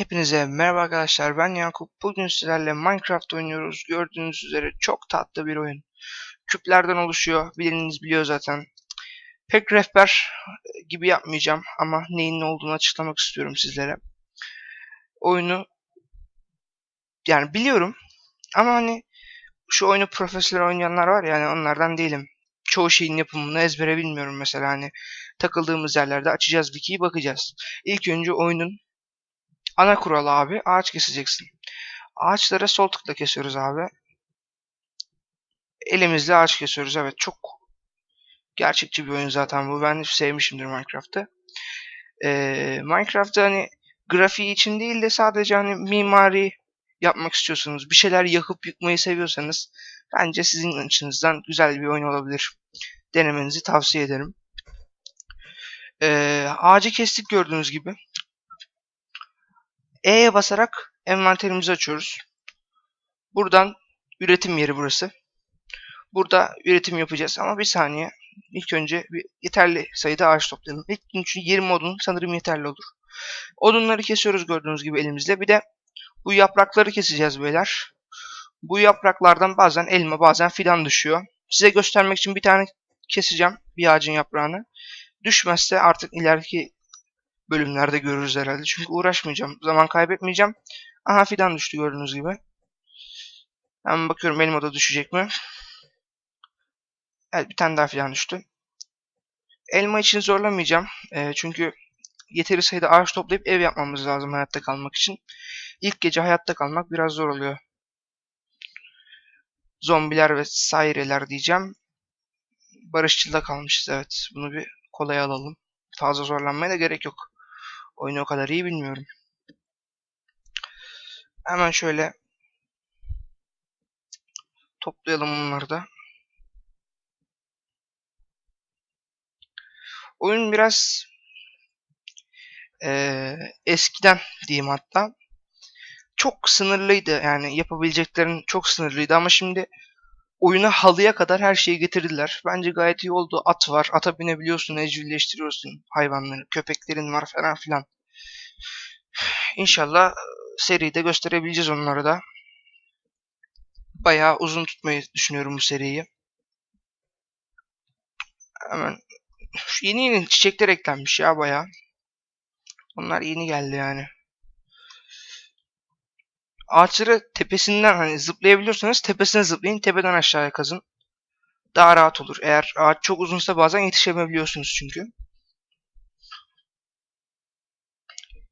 Hepinize merhaba arkadaşlar ben Yakup. Bugün sizlerle Minecraft oynuyoruz. Gördüğünüz üzere çok tatlı bir oyun. Küplerden oluşuyor. Biliniz biliyor zaten. Pek rehber gibi yapmayacağım ama neyin ne olduğunu açıklamak istiyorum sizlere. Oyunu yani biliyorum ama hani şu oyunu profesyonel oynayanlar var ya yani onlardan değilim. Çoğu şeyin yapımını ezbere bilmiyorum mesela hani takıldığımız yerlerde açacağız wiki'yi bakacağız. İlk önce oyunun Ana kural abi ağaç keseceksin. Ağaçlara sol tıkla kesiyoruz abi. Elimizle ağaç kesiyoruz. Evet çok gerçekçi bir oyun zaten bu. Ben sevmişimdir Minecraft'ı. Ee, Minecraft'ta hani grafiği için değil de sadece hani mimari yapmak istiyorsanız, bir şeyler yakıp yıkmayı seviyorsanız bence sizin açınızdan güzel bir oyun olabilir. Denemenizi tavsiye ederim. Ee, ağacı kestik gördüğünüz gibi. E'ye basarak envanterimizi açıyoruz. Buradan üretim yeri burası. Burada üretim yapacağız ama bir saniye. İlk önce bir yeterli sayıda ağaç toplayalım. İlk için 20 odun sanırım yeterli olur. Odunları kesiyoruz gördüğünüz gibi elimizle. Bir de bu yaprakları keseceğiz beyler. Bu yapraklardan bazen elma bazen fidan düşüyor. Size göstermek için bir tane keseceğim bir ağacın yaprağını. Düşmezse artık ileriki bölümlerde görürüz herhalde. Çünkü uğraşmayacağım. Zaman kaybetmeyeceğim. Aha fidan düştü gördüğünüz gibi. Hemen bakıyorum elma da düşecek mi? Evet bir tane daha fidan düştü. Elma için zorlamayacağım. E, çünkü yeteri sayıda ağaç toplayıp ev yapmamız lazım hayatta kalmak için. İlk gece hayatta kalmak biraz zor oluyor. Zombiler ve saireler diyeceğim. Barışçılda kalmışız evet. Bunu bir kolay alalım. Fazla zorlanmaya da gerek yok. Oyunu o kadar iyi bilmiyorum. Hemen şöyle toplayalım bunları da. Oyun biraz e, eskiden diyeyim hatta çok sınırlıydı yani yapabileceklerin çok sınırlıydı ama şimdi oyuna halıya kadar her şeyi getirdiler. Bence gayet iyi oldu. At var. Ata binebiliyorsun, evcilleştiriyorsun hayvanları. Köpeklerin var falan filan. İnşallah seride gösterebileceğiz onları da. Bayağı uzun tutmayı düşünüyorum bu seriyi. Hemen şu yeni yeni çiçekler eklenmiş ya bayağı. Onlar yeni geldi yani. Ağaçları tepesinden hani zıplayabiliyorsanız tepesine zıplayın. Tepeden aşağıya kazın. Daha rahat olur. Eğer ağaç çok uzunsa bazen yetişemebiliyorsunuz çünkü.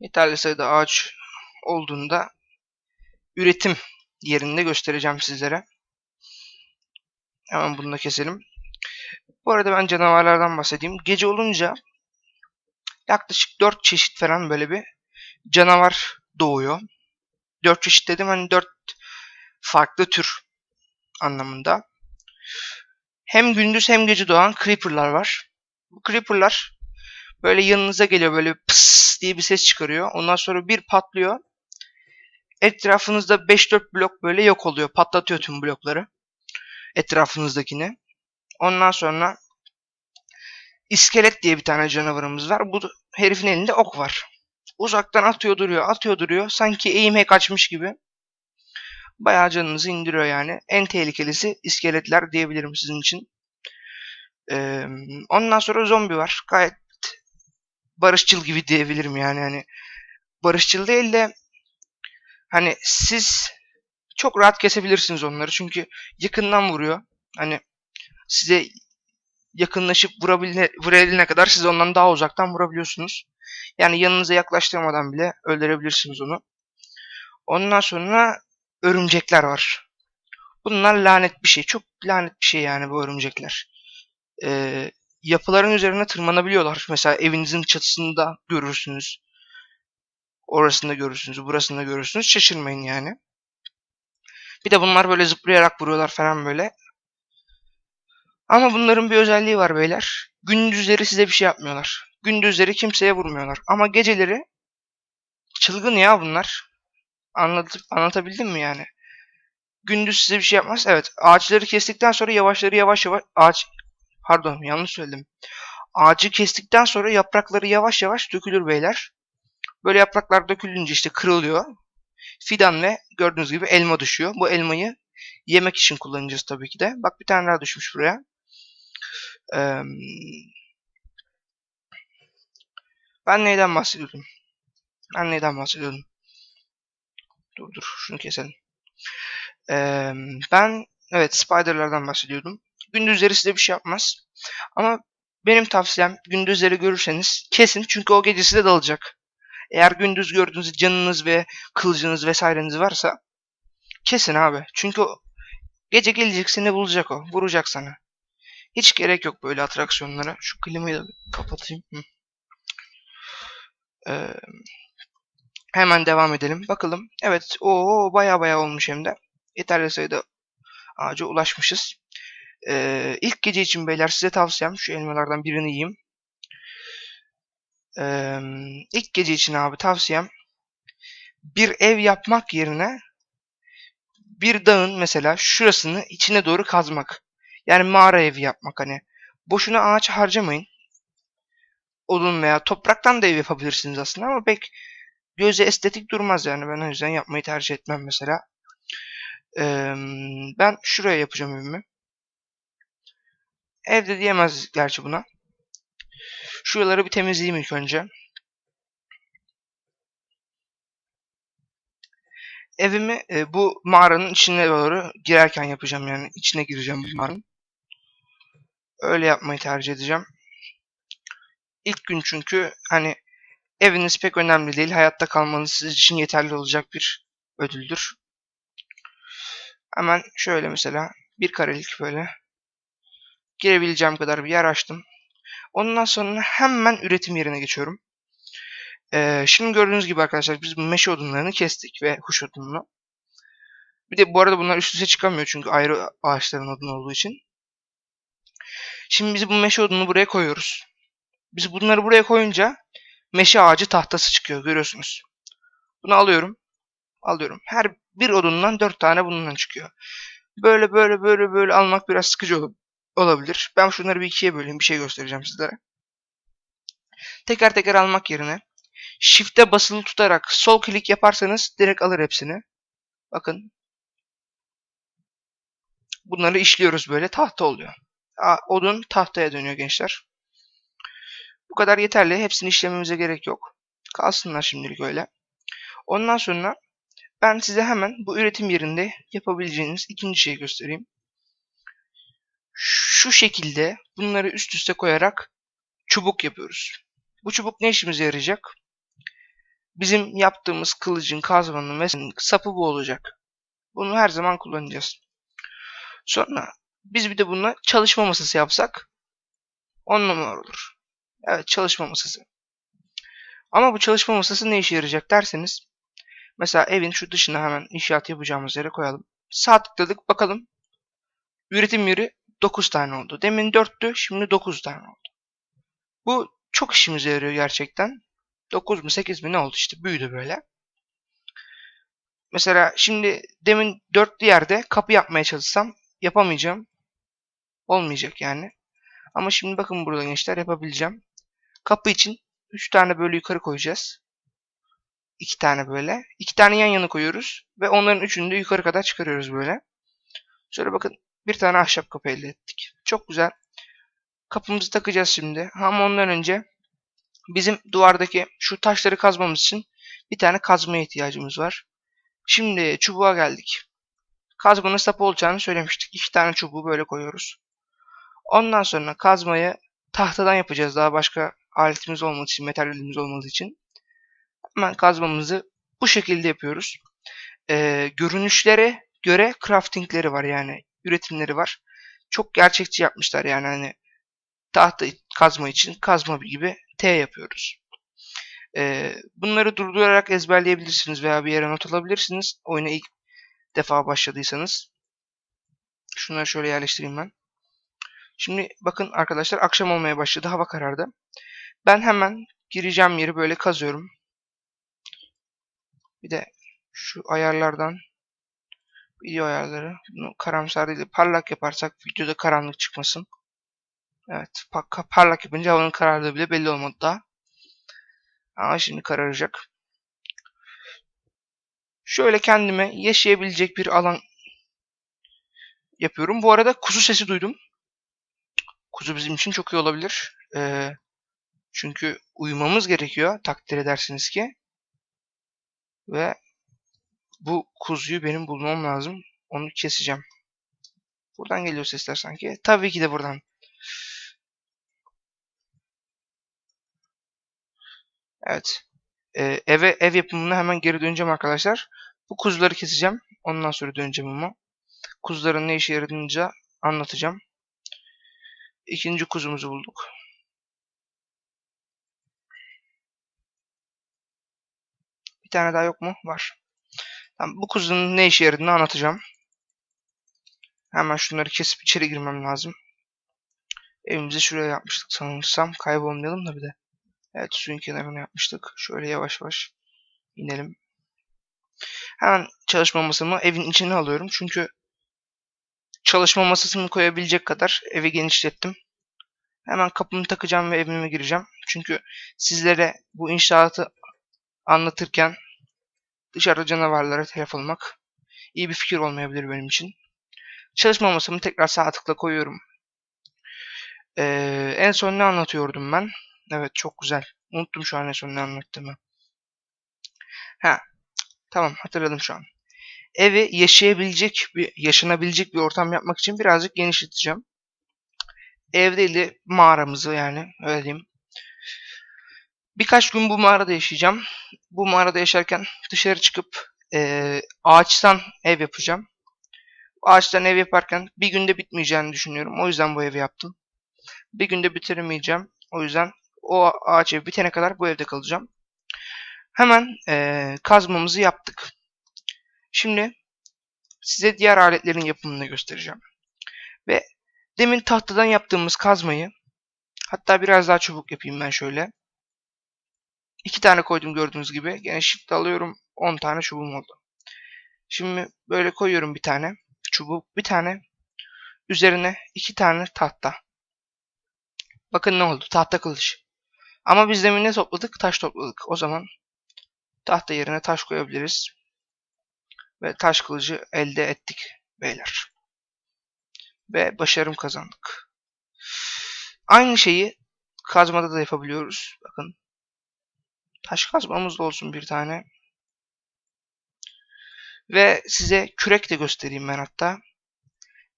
Yeterli sayıda ağaç olduğunda üretim yerinde göstereceğim sizlere. Hemen bunu da keselim. Bu arada ben canavarlardan bahsedeyim. Gece olunca yaklaşık 4 çeşit falan böyle bir canavar doğuyor. 4 çeşit dedim hani 4 farklı tür anlamında. Hem gündüz hem gece doğan creeper'lar var. Bu creeper'lar böyle yanınıza geliyor böyle pıs diye bir ses çıkarıyor. Ondan sonra bir patlıyor. Etrafınızda 5-4 blok böyle yok oluyor. Patlatıyor tüm blokları. Etrafınızdakini. Ondan sonra iskelet diye bir tane canavarımız var. Bu herifin elinde ok var. Uzaktan atıyor duruyor, atıyor duruyor. Sanki eğim hack açmış gibi. Bayağı canınızı indiriyor yani. En tehlikelisi iskeletler diyebilirim sizin için. Ee, ondan sonra zombi var. Gayet barışçıl gibi diyebilirim yani. Hani barışçıl değil de hani siz çok rahat kesebilirsiniz onları. Çünkü yakından vuruyor. Hani size yakınlaşıp vurabilene, vurabilene kadar siz ondan daha uzaktan vurabiliyorsunuz. Yani yanınıza yaklaştırmadan bile öldürebilirsiniz onu. Ondan sonra örümcekler var. Bunlar lanet bir şey. Çok lanet bir şey yani bu örümcekler. Ee, yapıların üzerine tırmanabiliyorlar. Mesela evinizin çatısında görürsünüz. Orasında görürsünüz, burasında görürsünüz. Şaşırmayın yani. Bir de bunlar böyle zıplayarak vuruyorlar falan böyle. Ama bunların bir özelliği var beyler. Gündüzleri size bir şey yapmıyorlar. Gündüzleri kimseye vurmuyorlar. Ama geceleri çılgın ya bunlar. Anlatıp, anlatabildim mi yani? Gündüz size bir şey yapmaz. Evet. Ağaçları kestikten sonra yavaşları yavaş yavaş ağaç pardon yanlış söyledim. Ağacı kestikten sonra yaprakları yavaş yavaş dökülür beyler. Böyle yapraklar dökülünce işte kırılıyor. Fidan ve gördüğünüz gibi elma düşüyor. Bu elmayı yemek için kullanacağız tabii ki de. Bak bir tane daha düşmüş buraya. Ben neyden bahsediyordum? Ben neyden bahsediyordum? Dur dur şunu keselim. Ben evet spiderlardan bahsediyordum. Gündüzleri size bir şey yapmaz. Ama benim tavsiyem gündüzleri görürseniz kesin çünkü o gece size dalacak. Eğer gündüz gördüğünüz canınız ve kılıcınız vesaireniz varsa kesin abi. Çünkü o gece gelecek seni bulacak o. Vuracak sana. Hiç gerek yok böyle atraksiyonlara. Şu klimayı da kapatayım. Ee, hemen devam edelim. Bakalım. Evet. o baya baya olmuş hem de. Yeterli sayıda ağaca ulaşmışız. Ee, ilk gece için beyler size tavsiyem şu elmalardan birini yiyeyim. Ee, ilk gece için abi tavsiyem bir ev yapmak yerine bir dağın mesela şurasını içine doğru kazmak. Yani mağara evi yapmak hani. Boşuna ağaç harcamayın. Odun veya topraktan da ev yapabilirsiniz aslında ama pek göze estetik durmaz yani. Ben o yüzden yapmayı tercih etmem mesela. Ee, ben şuraya yapacağım evimi. Evde diyemez gerçi buna. Şuraları bir temizleyeyim ilk önce. Evimi e, bu mağaranın içine doğru girerken yapacağım yani. içine gireceğim bu mağaranın. Öyle yapmayı tercih edeceğim. İlk gün çünkü hani eviniz pek önemli değil. Hayatta kalmanız sizin için yeterli olacak bir ödüldür. Hemen şöyle mesela bir karelik böyle girebileceğim kadar bir yer açtım. Ondan sonra hemen üretim yerine geçiyorum. Ee, şimdi gördüğünüz gibi arkadaşlar biz bu meşe odunlarını kestik ve huş odununu. Bir de bu arada bunlar üst üste çıkamıyor çünkü ayrı ağaçların odunu olduğu için. Şimdi biz bu meşe odununu buraya koyuyoruz. Biz bunları buraya koyunca meşe ağacı tahtası çıkıyor görüyorsunuz. Bunu alıyorum. Alıyorum. Her bir odundan dört tane bundan çıkıyor. Böyle böyle böyle böyle almak biraz sıkıcı olur olabilir. Ben şunları bir ikiye böleyim. Bir şey göstereceğim sizlere. Teker teker almak yerine Shift'e basılı tutarak sol klik yaparsanız direkt alır hepsini. Bakın. Bunları işliyoruz böyle. Tahta oluyor. Odun tahtaya dönüyor gençler. Bu kadar yeterli. Hepsini işlememize gerek yok. Kalsınlar şimdilik öyle. Ondan sonra ben size hemen bu üretim yerinde yapabileceğiniz ikinci şeyi göstereyim şu şekilde bunları üst üste koyarak çubuk yapıyoruz. Bu çubuk ne işimize yarayacak? Bizim yaptığımız kılıcın, kazmanın ve sapı bu olacak. Bunu her zaman kullanacağız. Sonra biz bir de bununla çalışma masası yapsak 10 numara olur. Evet çalışma masası. Ama bu çalışma masası ne işe yarayacak derseniz mesela evin şu dışına hemen inşaat yapacağımız yere koyalım. Sağ tıkladık bakalım. Üretim yeri 9 tane oldu. Demin 4'tü şimdi 9 tane oldu. Bu çok işimize yarıyor gerçekten. 9 mu 8 mi ne oldu işte büyüdü böyle. Mesela şimdi demin dörtlü yerde kapı yapmaya çalışsam yapamayacağım. Olmayacak yani. Ama şimdi bakın burada gençler yapabileceğim. Kapı için 3 tane böyle yukarı koyacağız. 2 tane böyle. 2 tane yan yana koyuyoruz. Ve onların üçünü de yukarı kadar çıkarıyoruz böyle. Şöyle bakın bir tane ahşap kapı elde ettik. Çok güzel. Kapımızı takacağız şimdi. Ama ondan önce bizim duvardaki şu taşları kazmamız için bir tane kazmaya ihtiyacımız var. Şimdi çubuğa geldik. Kazmanın sapı olacağını söylemiştik. İki tane çubuğu böyle koyuyoruz. Ondan sonra kazmayı tahtadan yapacağız. Daha başka aletimiz olmadığı için, materyalimiz olmadığı için. Hemen kazmamızı bu şekilde yapıyoruz. Ee, görünüşlere göre craftingleri var yani üretimleri var. Çok gerçekçi yapmışlar yani hani tahta kazma için kazma gibi T yapıyoruz. Ee, bunları durdurarak ezberleyebilirsiniz veya bir yere not alabilirsiniz. Oyuna ilk defa başladıysanız. Şunları şöyle yerleştireyim ben. Şimdi bakın arkadaşlar akşam olmaya başladı. Hava karardı. Ben hemen gireceğim yeri böyle kazıyorum. Bir de şu ayarlardan video ayarları. Bunu karamsar değil parlak yaparsak videoda karanlık çıkmasın. Evet parlak yapınca havanın karardığı bile belli olmadı daha. Ama şimdi kararacak. Şöyle kendime yaşayabilecek bir alan yapıyorum. Bu arada kuzu sesi duydum. Kuzu bizim için çok iyi olabilir. Ee, çünkü uyumamız gerekiyor takdir edersiniz ki. Ve bu kuzuyu benim bulmam lazım. Onu keseceğim. Buradan geliyor sesler sanki. Tabii ki de buradan. Evet. Ee, eve ev yapımına hemen geri döneceğim arkadaşlar. Bu kuzuları keseceğim. Ondan sonra döneceğim ama. Kuzuların ne işe yaradığını anlatacağım. İkinci kuzumuzu bulduk. Bir tane daha yok mu? Var. Tamam, bu kuzunun ne işe yaradığını anlatacağım. Hemen şunları kesip içeri girmem lazım. Evimizi şuraya yapmıştık sanırsam. Kaybolmayalım da bir de. Evet suyun kenarına yapmıştık. Şöyle yavaş yavaş inelim. Hemen çalışma masamı evin içine alıyorum. Çünkü çalışma masasını koyabilecek kadar evi genişlettim. Hemen kapımı takacağım ve evime gireceğim. Çünkü sizlere bu inşaatı anlatırken dışarıda canavarlara telef olmak iyi bir fikir olmayabilir benim için. Çalışma masamı tekrar sağ tıkla koyuyorum. Ee, en son ne anlatıyordum ben? Evet çok güzel. Unuttum şu an en son ne anlattığımı. Ha, tamam hatırladım şu an. Evi yaşayabilecek bir, yaşanabilecek bir ortam yapmak için birazcık genişleteceğim. Ev de mağaramızı yani öyle diyeyim. Birkaç gün bu mağarada yaşayacağım. Bu mağarada yaşarken dışarı çıkıp e, ağaçtan ev yapacağım. Ağaçtan ev yaparken bir günde bitmeyeceğini düşünüyorum. O yüzden bu evi yaptım. Bir günde bitiremeyeceğim. O yüzden o ağaç ev bitene kadar bu evde kalacağım. Hemen e, kazmamızı yaptık. Şimdi size diğer aletlerin yapımını göstereceğim. Ve demin tahtadan yaptığımız kazmayı hatta biraz daha çubuk yapayım ben şöyle. İki tane koydum gördüğünüz gibi. Gene shift alıyorum. 10 tane çubuğum oldu. Şimdi böyle koyuyorum bir tane çubuk, bir tane üzerine iki tane tahta. Bakın ne oldu? Tahta kılıç. Ama biz demin ne topladık? Taş topladık. O zaman tahta yerine taş koyabiliriz. Ve taş kılıcı elde ettik beyler. Ve başarım kazandık. Aynı şeyi kazmada da yapabiliyoruz. Bakın. Taş kazmamız da olsun bir tane. Ve size kürek de göstereyim ben hatta.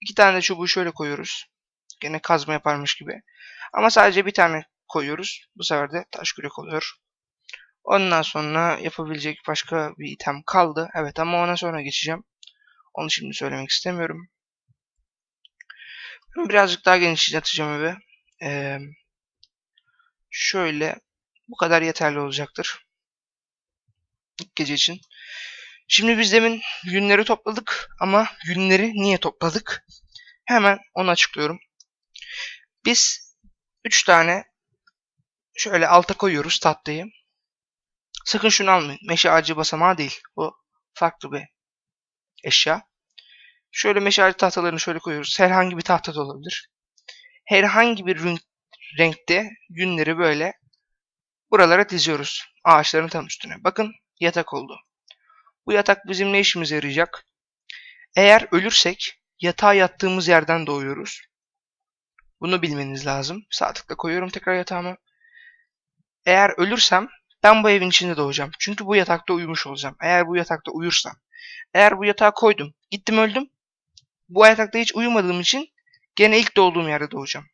İki tane de çubuğu şöyle koyuyoruz. Gene kazma yaparmış gibi. Ama sadece bir tane koyuyoruz. Bu sefer de taş kürek oluyor. Ondan sonra yapabilecek başka bir item kaldı. Evet ama ona sonra geçeceğim. Onu şimdi söylemek istemiyorum. Birazcık daha genişleteceğim evi. Ee, şöyle bu kadar yeterli olacaktır. İlk gece için. Şimdi biz demin yünleri topladık ama yünleri niye topladık? Hemen onu açıklıyorum. Biz 3 tane şöyle alta koyuyoruz tatlıyı. Sakın şunu almayın. Meşe ağacı basamağı değil. Bu farklı bir eşya. Şöyle meşe ağacı tahtalarını şöyle koyuyoruz. Herhangi bir tahta da olabilir. Herhangi bir renkte yünleri böyle buralara diziyoruz. Ağaçların tam üstüne. Bakın yatak oldu. Bu yatak bizim ne işimize yarayacak? Eğer ölürsek yatağa yattığımız yerden doğuyoruz. Bunu bilmeniz lazım. Sağ koyuyorum tekrar yatağıma. Eğer ölürsem ben bu evin içinde doğacağım. Çünkü bu yatakta uyumuş olacağım. Eğer bu yatakta uyursam. Eğer bu yatağa koydum. Gittim öldüm. Bu yatakta hiç uyumadığım için gene ilk doğduğum yerde doğacağım.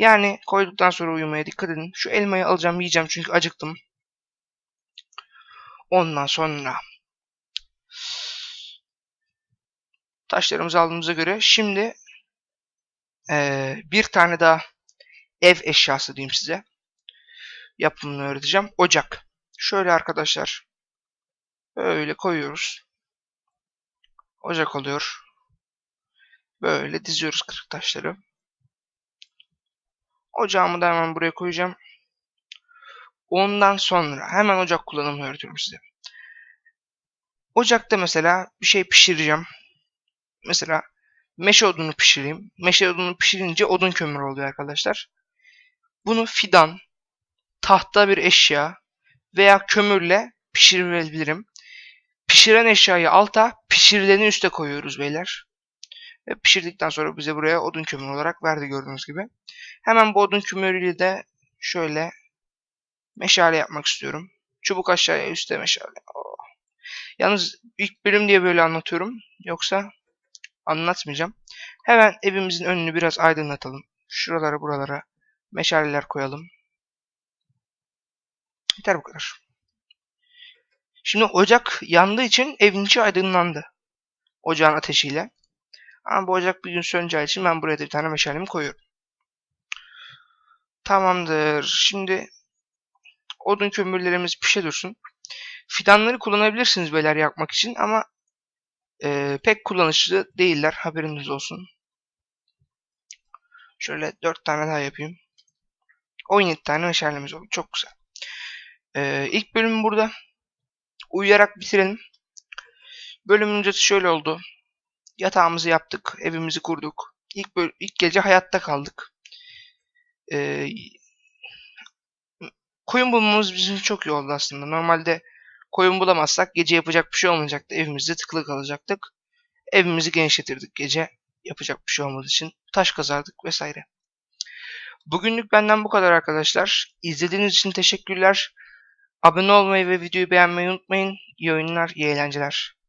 Yani koyduktan sonra uyumaya dikkat edin. Şu elmayı alacağım yiyeceğim çünkü acıktım. Ondan sonra taşlarımızı aldığımıza göre şimdi ee, bir tane daha ev eşyası diyeyim size. Yapımını öğreteceğim. Ocak. Şöyle arkadaşlar. Böyle koyuyoruz. Ocak oluyor. Böyle diziyoruz kırık taşları. Ocağımı da hemen buraya koyacağım. Ondan sonra hemen ocak kullanımını öğretiyorum size. Ocakta mesela bir şey pişireceğim. Mesela meşe odunu pişireyim. Meşe odunu pişirince odun kömürü oluyor arkadaşlar. Bunu fidan, tahta bir eşya veya kömürle pişirebilirim. Pişiren eşyayı alta, pişirileni üste koyuyoruz beyler. Ve pişirdikten sonra bize buraya odun kömürü olarak verdi gördüğünüz gibi. Hemen bu odun kömürüyle de şöyle meşale yapmak istiyorum. Çubuk aşağıya üstte meşale. Oo. Yalnız ilk bölüm diye böyle anlatıyorum. Yoksa anlatmayacağım. Hemen evimizin önünü biraz aydınlatalım. Şuralara buralara meşaleler koyalım. Yeter bu kadar. Şimdi ocak yandığı için evin içi aydınlandı. Ocağın ateşiyle. Ama bu ocak bir gün söneceği için ben buraya da bir tane meşalemi koyuyorum. Tamamdır. Şimdi odun kömürlerimiz pişe dursun. Fidanları kullanabilirsiniz beyler yakmak için ama e, pek kullanışlı değiller. Haberiniz olsun. Şöyle 4 tane daha yapayım. 17 tane meşalemiz oldu. Çok güzel. E, ilk bölümü burada uyuyarak bitirelim. Öncesi şöyle oldu. Yatağımızı yaptık. Evimizi kurduk. İlk, böl- ilk gece hayatta kaldık. E, koyun bulmamız için çok iyi oldu aslında. Normalde koyun bulamazsak gece yapacak bir şey olmayacaktı. Evimizde tıkılı kalacaktık. Evimizi genişletirdik gece. Yapacak bir şey olmadığı için. Taş kazardık vesaire. Bugünlük benden bu kadar arkadaşlar. İzlediğiniz için teşekkürler. Abone olmayı ve videoyu beğenmeyi unutmayın. İyi oyunlar, iyi eğlenceler.